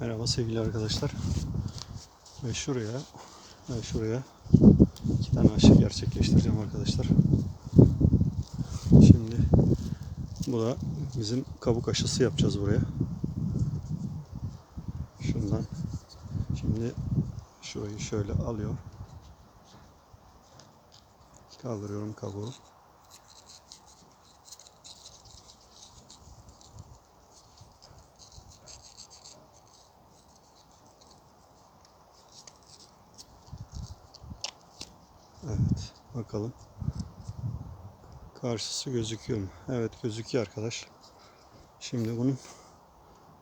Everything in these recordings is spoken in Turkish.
Merhaba sevgili arkadaşlar. Ve şuraya ve şuraya iki tane aşı gerçekleştireceğim arkadaşlar. Şimdi bu da bizim kabuk aşısı yapacağız buraya. Şundan. Şimdi şurayı şöyle alıyor. Kaldırıyorum kabuğu. Evet, bakalım. Karşısı gözüküyor mu? Evet, gözüküyor arkadaş. Şimdi bunun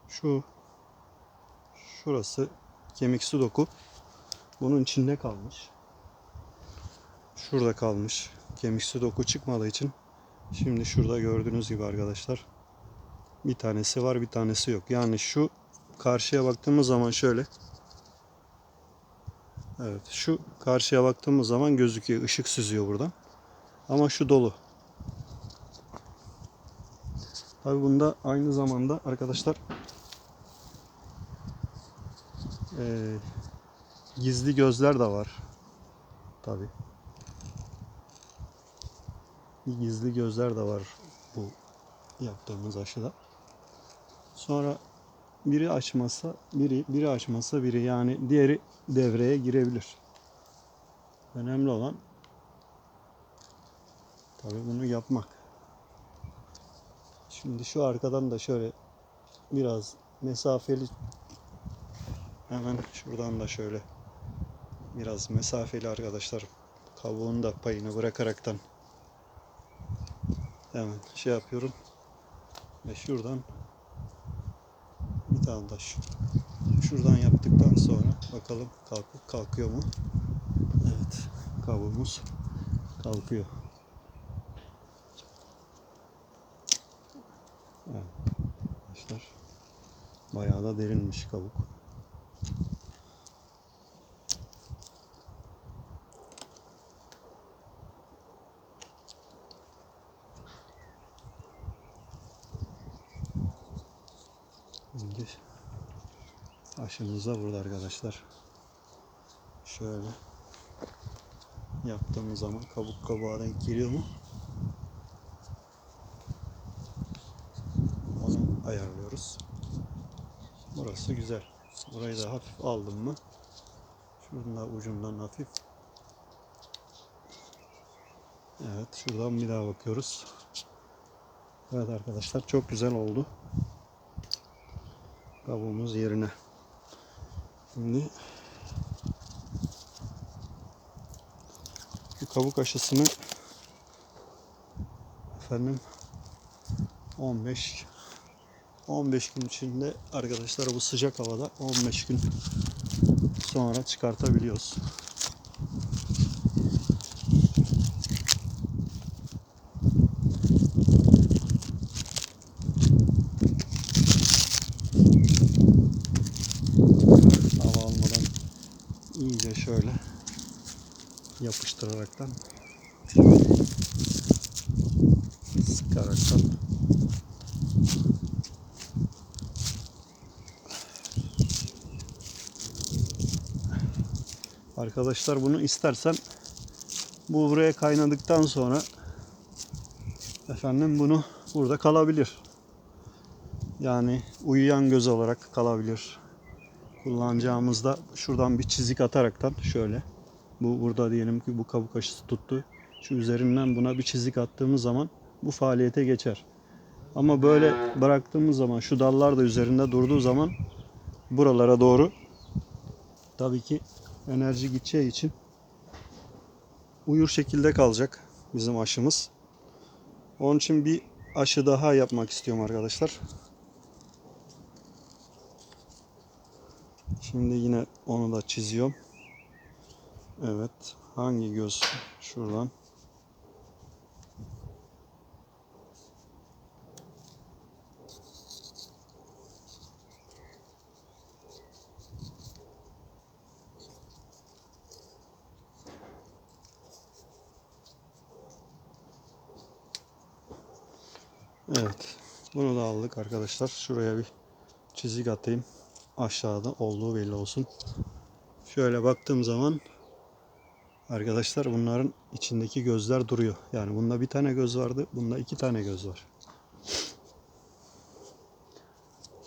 şu şurası kemiksi doku. Bunun içinde kalmış. Şurada kalmış. Kemiksi doku çıkmadığı için şimdi şurada gördüğünüz gibi arkadaşlar bir tanesi var, bir tanesi yok. Yani şu karşıya baktığımız zaman şöyle Evet şu karşıya baktığımız zaman gözüküyor. ışık süzüyor buradan. Ama şu dolu. Tabi bunda aynı zamanda arkadaşlar eee, gizli gözler de var. Tabi. Gizli gözler de var bu yaptığımız aşıda. Sonra biri açmasa biri biri açmasa biri yani diğeri devreye girebilir. Önemli olan tabii bunu yapmak. Şimdi şu arkadan da şöyle biraz mesafeli hemen şuradan da şöyle biraz mesafeli arkadaşlar kabuğun da payını bırakaraktan hemen şey yapıyorum ve şuradan şu şuradan yaptıktan sonra bakalım kalkıp kalkıyor mu? Evet, kabuğumuz kalkıyor. Evet, arkadaşlar bayağı da derinmiş kabuk. Şimdi aşımız da burada arkadaşlar. Şöyle yaptığımız zaman kabuk kabuğa denk geliyor mu? Onu ayarlıyoruz. Burası güzel. Burayı da hafif aldım mı? Şuradan da ucundan hafif. Evet, şuradan bir daha bakıyoruz. Evet arkadaşlar çok güzel oldu. Kabuğumuz yerine. Şimdi bu kabuk aşısını efendim 15 15 gün içinde arkadaşlar bu sıcak havada 15 gün sonra çıkartabiliyoruz. Şöyle yapıştıraraktan sıkaraktan Arkadaşlar bunu istersen bu buraya kaynadıktan sonra efendim bunu burada kalabilir. Yani uyuyan göz olarak kalabilir kullanacağımızda şuradan bir çizik ataraktan şöyle bu burada diyelim ki bu kabuk aşısı tuttu. Şu üzerinden buna bir çizik attığımız zaman bu faaliyete geçer. Ama böyle bıraktığımız zaman şu dallar da üzerinde durduğu zaman buralara doğru tabii ki enerji gideceği için uyur şekilde kalacak bizim aşımız. Onun için bir aşı daha yapmak istiyorum arkadaşlar. Şimdi yine onu da çiziyorum. Evet. Hangi göz? Şuradan. Evet. Bunu da aldık arkadaşlar. Şuraya bir çizik atayım. Aşağıda olduğu belli olsun. Şöyle baktığım zaman arkadaşlar bunların içindeki gözler duruyor. Yani bunda bir tane göz vardı. Bunda iki tane göz var.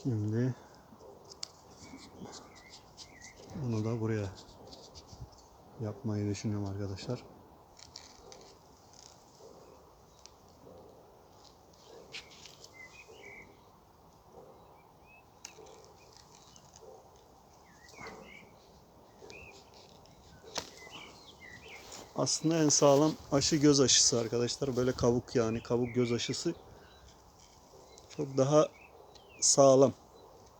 Şimdi bunu da buraya yapmayı düşünüyorum arkadaşlar. Aslında en sağlam aşı göz aşısı arkadaşlar. Böyle kabuk yani kabuk göz aşısı çok daha sağlam.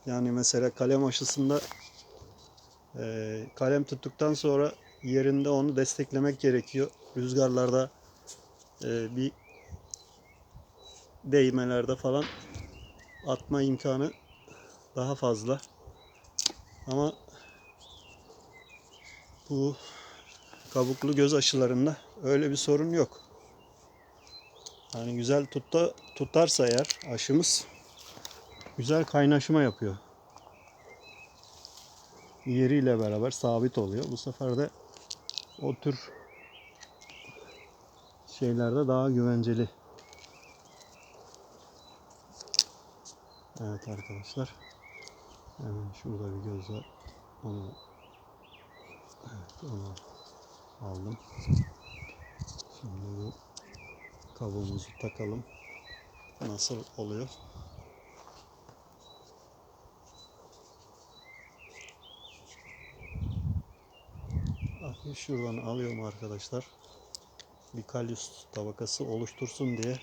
Yani mesela kalem aşısında eee, kalem tuttuktan sonra yerinde onu desteklemek gerekiyor. Rüzgarlarda eee, bir değmelerde falan atma imkanı daha fazla. Ama bu kabuklu göz aşılarında öyle bir sorun yok. Yani güzel tutta, tutarsa eğer aşımız güzel kaynaşma yapıyor. Yeriyle beraber sabit oluyor. Bu sefer de o tür şeylerde daha güvenceli. Evet arkadaşlar. Hemen şurada bir göz var. Onu evet, onu aldım. Şimdi bu kabuğumuzu takalım. Nasıl oluyor? Bakın şuradan alıyorum arkadaşlar. Bir kalyus tabakası oluştursun diye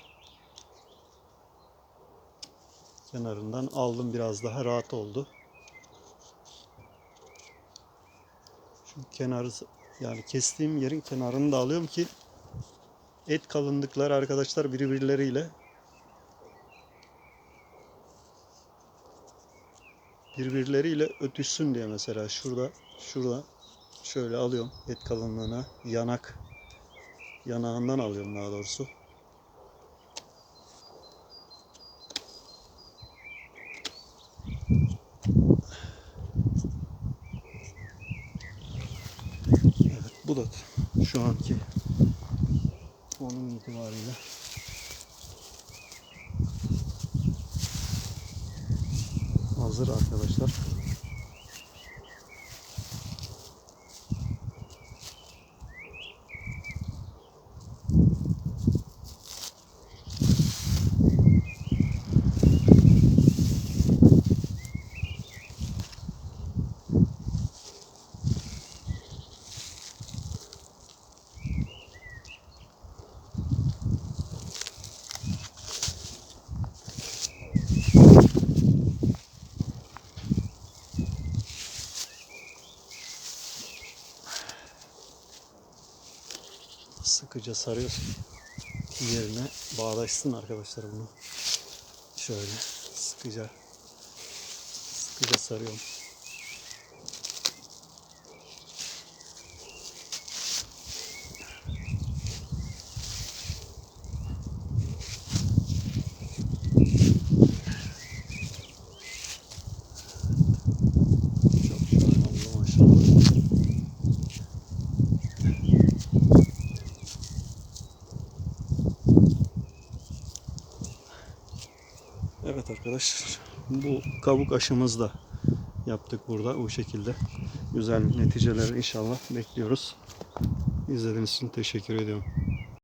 kenarından aldım biraz daha rahat oldu. Şu kenarı yani kestiğim yerin kenarını da alıyorum ki et kalınlıkları arkadaşlar birbirleriyle birbirleriyle ötüşsün diye mesela şurada şurada şöyle alıyorum et kalınlığına. Yanak. Yanağından alıyorum daha doğrusu. Evet bu da şu anki konum itibariyle hazır arkadaşlar. Sıkıca sarıyorsun. Yerine bağdaşsın arkadaşlar bunu. Şöyle sıkıca sıkıca sarıyorum. Çok şahane oldu maşallah. Arkadaşlar bu kabuk aşımızı da yaptık burada bu şekilde. Güzel neticeler inşallah bekliyoruz. İzlediğiniz için teşekkür ediyorum.